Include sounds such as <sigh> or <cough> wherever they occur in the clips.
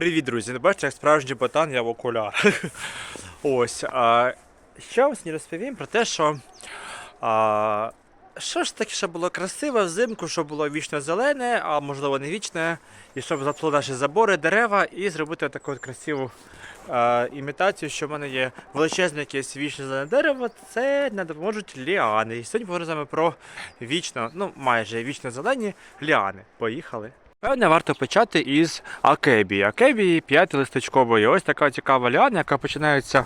Привіт, друзі! Не бачите, як справжній ботан я в окулярах. <laughs> Ось. А, що вам сьогодні розповім про те, що. А, що ж таке, що було красиве взимку, що було вічно зелене, а можливо не вічне, і щоб запло наші забори, дерева, і зробити таку красиву а, імітацію, що в мене є величезне якесь вічне зелене дерево, це не допоможуть ліани. І сьогодні поговоримо про вічно, ну майже вічно зелені ліани. Поїхали. Певне, варто почати із акебії. Акебії 5 листочкової. Ось така цікава ліана, яка починається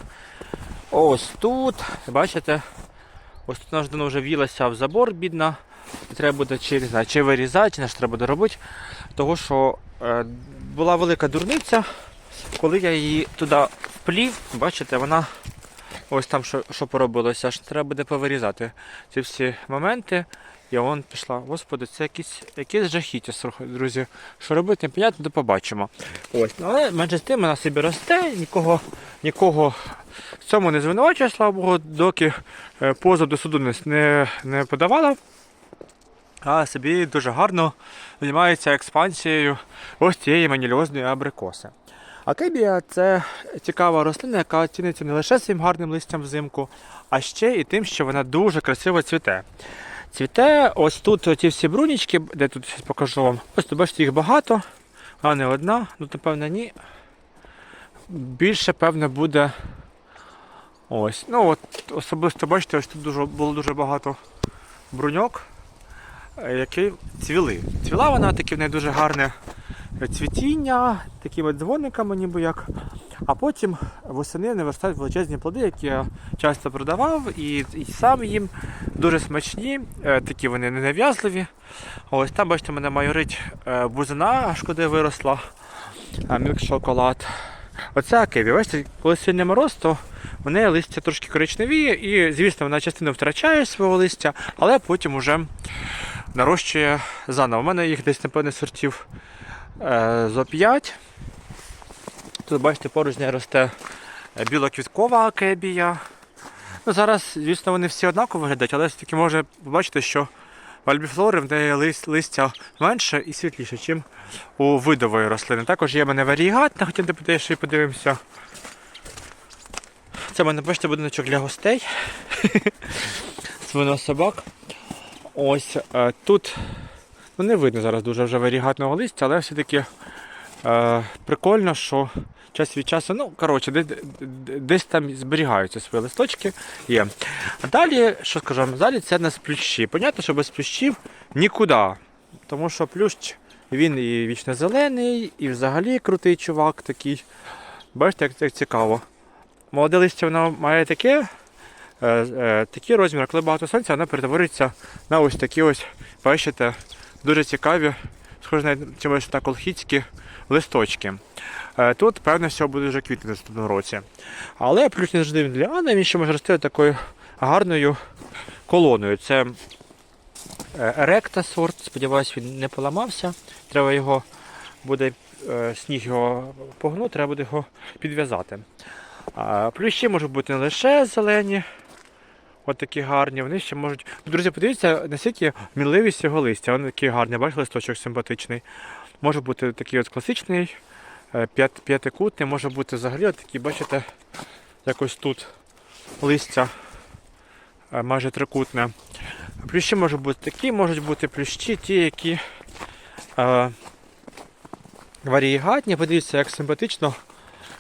ось тут. Бачите? Ось тут вона вже вілася в забор, бідна. Треба буде чи, не знаю, чи вирізати, чи що треба буде робити. Того, що е, була велика дурниця, коли я її туди вплів, бачите, вона ось там що, що поробилося, аж треба буде повирізати ці всі моменти. І вон пішла. Господи, це якісь, якісь жахіття, друзі. Що робити, непонятно, то побачимо. Ось. Але менше з тим вона собі росте, нікого, нікого в цьому не звинувачує, слава Богу, доки е, позов до суду не, не подавала. А собі дуже гарно займається експансією ось цієї манільозної абрикоси. Акебія це цікава рослина, яка ціниться не лише своїм гарним листям взимку, а ще і тим, що вона дуже красиво цвіте. Цвіте ось тут ті всі брунічки, де тут покажу вам. Ось тут бачите, їх багато, вона не одна, тут напевно ні. Більше, певно, буде. Ось. Ну от особисто бачите, ось тут дуже, було дуже багато бруньок, е, які цвіли. Цвіла вона таке в неї дуже гарне цвітіння, такими дзвониками, ніби як. А потім восени вони виростають величезні плоди, які я часто продавав, і, і сам їм дуже смачні, е, такі вони ненав'язливі. Ось там, бачите, мене майорить е, бузина, аж куди виросла, а мілк шоколад. Оце акиві. Бачите, коли сильний мороз, то в неї листя трошки коричневіє, і, звісно, вона частину втрачає свого листя, але потім уже нарощує заново. У мене їх десь, напевне, сортів зо 5. Тут, бачите, поруч з нею росте е, білоквіткова акебія. Ну, зараз, звісно, вони всі однаково виглядають, але все-таки може побачити, що в альбіфлори в неї лист, листя менше і світліше, ніж у видової рослини. Також є в мене варігатна, хотів ще й подивимося. Це в мене, бачите, будиночок для гостей. <laughs> Свино собак. Ось е, тут ну, не видно зараз дуже вже варігатного листя, але все-таки е, прикольно, що час від часу, ну, коротше, десь, десь там зберігаються свої листочки. Є. А далі, що скажу далі це нас плющі. Понятно, що без плющів нікуди. Тому що плющ він і вічно зелений, і взагалі крутий чувак такий. Бачите, як, як цікаво. Молоде листя воно має таке, е, е, такий розмір, коли багато сонця, воно перетворюється на ось такі ось, бачите, дуже цікаві, схоже на чимось на колхідські листочки. Е, Тут, певно, всього буде вже квітне наступному році. Але плюс не завжди для Анни, він ще може рости такою гарною колоною. Це ректа сорт, сподіваюсь, він не поламався. Треба його буде е, сніг його погнути, треба буде його підв'язати. Плющі можуть бути не лише зелені, от такі гарні, вони ще можуть. Друзі, подивіться, наскільки мінливість його листя. Він такий гарний, бачите, листочок симпатичний. Може бути такий от класичний, е, п'ят- п'ятикутний, може бути взагалі от такий, бачите, якось тут листя е, майже трикутне. Плющі можуть бути такі, можуть бути плющі, ті, які е, варієгатні. Подивіться, як симпатично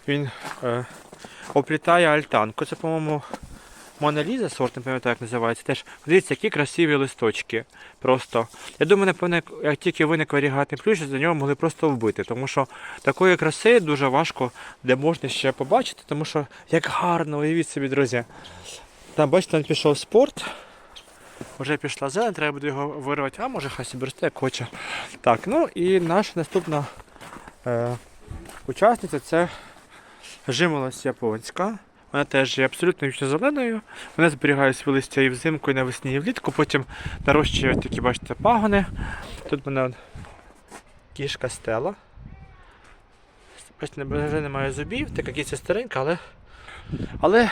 він е, оплітає альтанку. Це, по-моєму, Моналіза сорт, не пам'ятаю, як називається. Теж дивіться, які красиві листочки. Просто. Я думаю, напевно, як- тільки виник варігатний плющ, за нього могли просто вбити. Тому що такої краси дуже важко де можна ще побачити, тому що як гарно, уявіть собі, друзі. Там, бачите, там пішов спорт. Вже пішла зелень, треба буде його вирвати, а може хай собі росте, як хоче. Так, ну і наша наступна е, учасниця це жимолость японська. Вона теж є абсолютно вічно зеленою. Вона зберігає свої листя і взимку, і навесні, і влітку. Потім нарощує такі, бачите, пагони. Тут в мене кішка стела. Бачите, вже немає зубів, така кіця старенька, але. Але,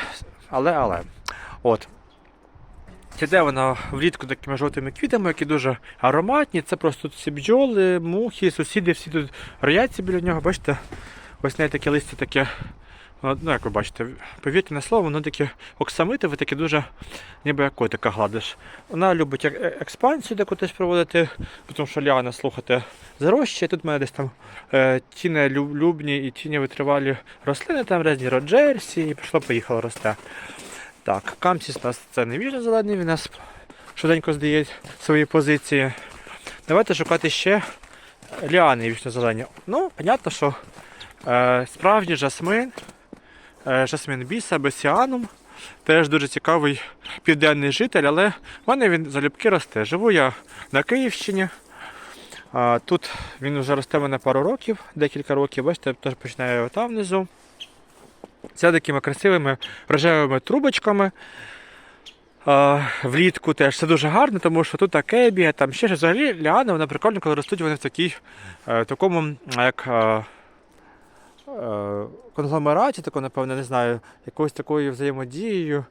але, але. От. Цвіте вона влітку такими жовтими квітами, які дуже ароматні. Це просто тут всі бджоли, мухи, сусіди, всі тут рояться біля нього. Бачите, ось неї таке листя таке, ну як ви бачите, повітряне слово, воно таке оксамитове, таке дуже ніби як котика гладиш. Вона любить е- експансію де кудись проводити, тому що Ліана, слухайте, зарощує. Тут в мене десь там е, тінелюбні і тіневитривалі рослини, там різні роджерсі, і пішло поїхало росте. Так, камсіс у нас це не віжно зелений, він нас швиденько здає свої позиції. Давайте шукати ще ліани вічно-зелені. Ну, понятно, що е, справжній жасмин, е, жасмин біса, бесіанум. Теж дуже цікавий південний житель, але в мене він залюбки росте. Живу я на Київщині. Тут він вже росте мене пару років, декілька років. Бачите, теж починає там внизу. Це такими красивими рожевими трубочками. Влітку теж це дуже гарно, тому що тут акебія, там ще щось. Взагалі ліани, вона прикольно, коли ростуть вони в такій, е, такому, як е, конгломераті, тако, напевно, не знаю, якоюсь такою взаємодією.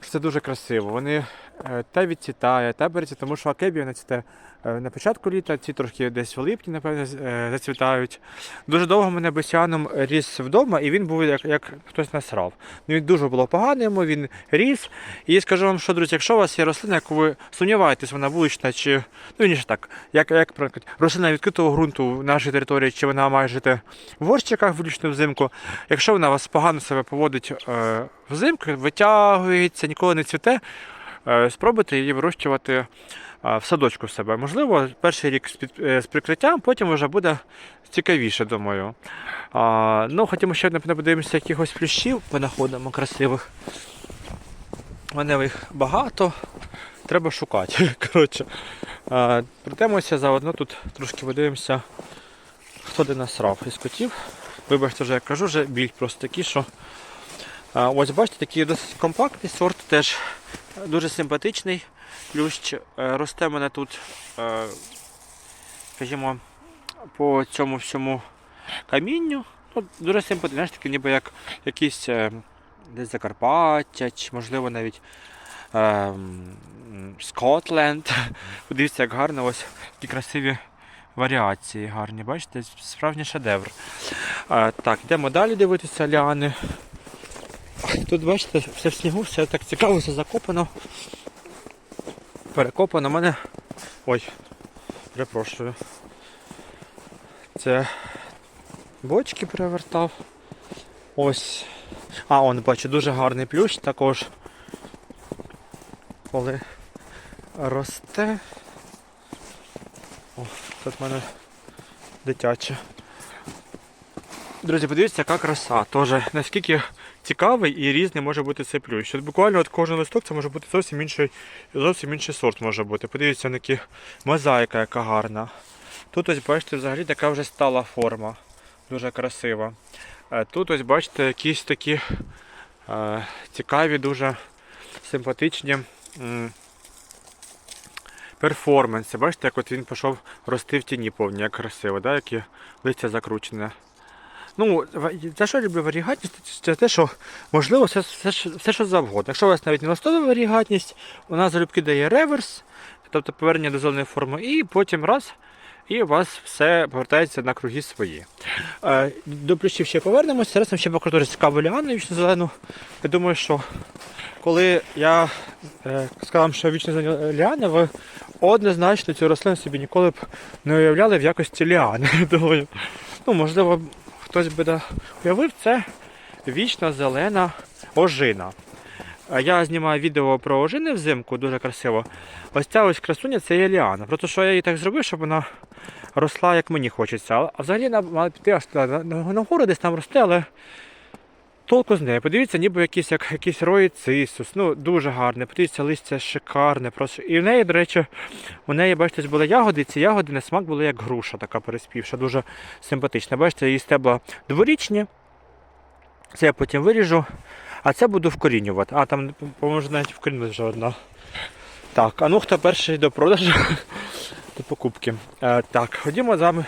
що Це дуже красиво. Вони е, те відцвітає, те береться, тому що акебія вона цвіте е, на початку літа, ці трошки десь в липні, напевно, е, зацвітають. Дуже довго мене бесіаном ріс вдома, і він був як, як хтось насрав. Ну, він дуже було погано йому, він ріс. І скажу вам, що, друзі, якщо у вас є рослина, яку ви сумніваєтесь, вона вулична чи ну ніж так, як, як рослина відкритого ґрунту в нашій території, чи вона має жити в горщиках вуличну взимку. Якщо вона вас погано себе поводить е, взимку, витягується, ніколи не цвіте, е, спробуйте її вирощувати е, в садочку в себе. Можливо, перший рік з, прикриттям, потім вже буде цікавіше, думаю. Ну, хотімо ще напевно, подивимося якихось плющів, понаходимо красивих. У мене їх багато, треба шукати. <laughs> Коротше, а, заодно тут трошки подивимося, хто де насрав із котів. Вибачте, вже як кажу, вже біль просто такі, що. Ось бачите, такий досить компактний сорт, теж дуже симпатичний. Плющ е, росте мене тут, е, скажімо, по цьому всьому камінню. Ну, дуже симпатичний, знаєш, такий ніби як якийсь е, десь Закарпаття, чи можливо навіть е, Скотленд. <laughs> Подивіться, як гарно, ось такі красиві варіації гарні. Бачите, справжній шедевр. А, так, йдемо далі дивитися ліани. Тут, бачите, все в снігу, все так цікаво, все закопано. Перекопано У мене. Ой, перепрошую. Це бочки перевертав. Ось. А, он, бачу, дуже гарний плющ також. Коли росте. Тут в мене дитяче. Друзі, подивіться, яка краса. Тоже наскільки цікавий і різний може бути цей плющ. От буквально от кожен листок це може бути зовсім інший, зовсім інший сорт може бути. Подивіться, які мозаїка, яка гарна. Тут ось бачите, взагалі така вже стала форма. Дуже красива. Е, Тут ось бачите якісь такі е, цікаві, дуже симпатичні перформанси. Бачите, як от він пішов рости в тіні повні, як красиво, да? яке листя закручене. Ну, за що я люблю варігатність? Це те, що можливо все, все, все що завгодно. Якщо у вас навіть не листова варігатність, вона залюбки дає реверс, тобто повернення до зеленої форми, і потім раз, і у вас все повертається на круги свої. Е, До плющів ще повернемося. Зараз нам ще покажу дуже цікаву ліану вічно зелену. Я думаю, що коли я е, сказав, що вічно зелена ліана, ви однозначно цю рослину собі ніколи б не уявляли в якості ліани. Думаю, ну, можливо, хтось би уявив, це вічно зелена ожина. Я знімаю відео про ожини взимку, дуже красиво. Ось ця ось красуня це є ліана. Просто що я її так зробив, щоб вона росла як мені хочеться. А взагалі вона мала піти аж на, на, нагору десь там росте, але толку з нею. Подивіться, ніби якийсь як якийсь роїцисус. Ну, дуже гарне. Подивіться, листя шикарне. Просто. І в неї, до речі, у неї, бачите, були ягоди, ці ягоди на смак були як груша, така переспівша, дуже симпатична. Бачите, її стебла дворічні. Це я потім виріжу. А це буду вкорінювати. А, там, по-моєму, навіть вкорінилась вже одна. Так, а ну хто перший до продажу, <laughs> до покупки. Е, так, ходімо з вами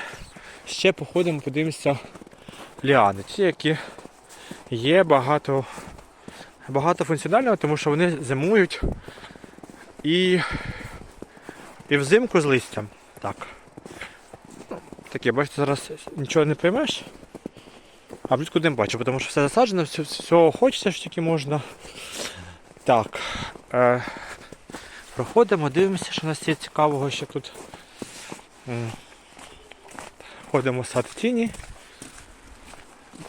ще походимо, подивимося ліани. Ці, які є багато, багато функціонального, тому що вони зимують і, і взимку з листям. Так. Ну, Таке, бачите, зараз нічого не приймеш. А влітку не бачу, тому що все засаджено, всього хочеться, що тільки можна. Так. Е, проходимо, дивимося, що у нас є цікавого ще тут. Ходимо сад в тіні.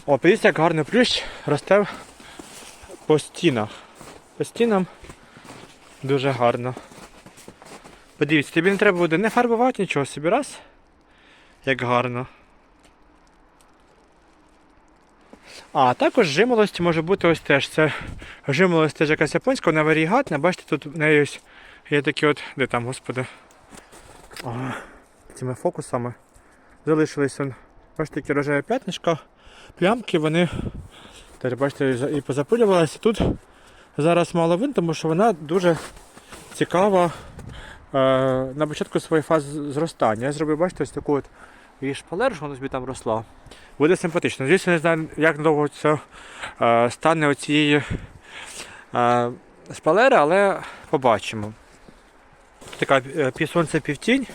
О, подивіться, як гарний плющ росте по стінах. По стінам дуже гарно. Подивіться, тобі не треба буде не фарбувати нічого собі раз. Як гарно. А також жимолость може бути ось теж. Це жимолость теж якась японська, вона варігатна. Бачите, тут в неї ось є такі от. Де там, господи? Ага. Цими фокусами залишились. Бачите, такі рожеві п'ятнишка, плямки, вони теж бачите, і позапилювалися. Тут зараз мало вин, тому що вона дуже цікава е, на початку своєї фази зростання. Я зробив, бачите, ось таку от її шпалеру, що вона собі там росла. Буде симпатично. Звісно, не знаю, як довго це е, стане оцієї е, шпалери, але побачимо. Така е, пів сонця, півтінь,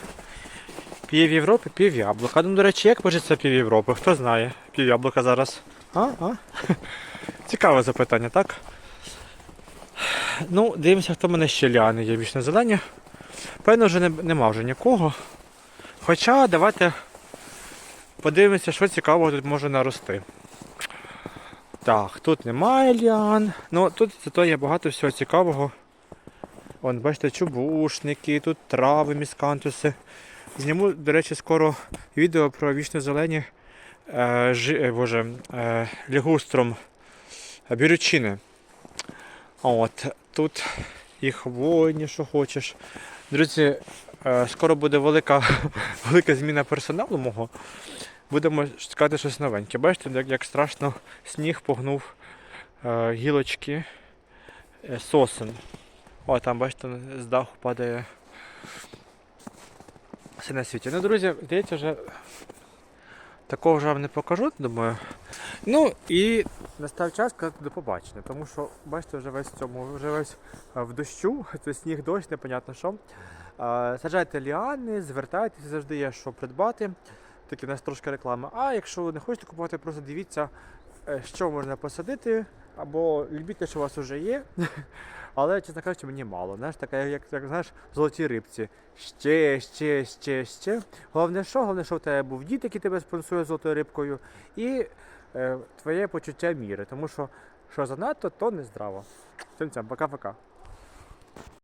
пів Європи, пів яблука. Ну, до речі, як пишеться пів Європи? Хто знає? Пів яблука зараз. А? А? <laughs> Цікаве запитання, так? Ну, дивимося, хто мене ще ліани є на зелені. Певно, вже не, нема вже нікого. Хоча давайте подивимося, що цікавого тут може нарости. Так, тут немає ліан. Ну тут зато є багато всього цікавого. Вон, бачите, чубушники, тут трави, міскантуси. Зніму, до речі, скоро відео про вічно зелені е, жи, е, боже, е, лігустром бірючини. От, тут і хвойні, що хочеш. Друзі, е, скоро буде велика, <laughs> велика зміна персоналу мого. Будемо шукати щось новеньке. Бачите, як, як страшно сніг погнув е, гілочки е, сосен. О, там, бачите, з даху падає все на світі. Ну, друзі, здається, вже такого вже вам не покажу, думаю. Ну і настав час сказати до побачення, тому що, бачите, вже весь в цьому, вже весь е, в дощу, <laughs> це сніг, дощ, непонятно що. Е, Саджайте ліани, звертайтеся, завжди є що придбати. Такі у нас трошки реклами. А якщо ви не хочете купувати, просто дивіться, е, що можна посадити, або любіть що у вас вже є. <laughs> Але, чесно кажучи, мені мало. Знаєш, така, як, як знаєш, золоті рибці. Ще, ще, ще, ще. Головне, що? Головне, що в тебе був дід, який тебе спонсує золотою рибкою, і е, твоє почуття міри. Тому що що занадто, то не здраво. Всім цям, пока-пока.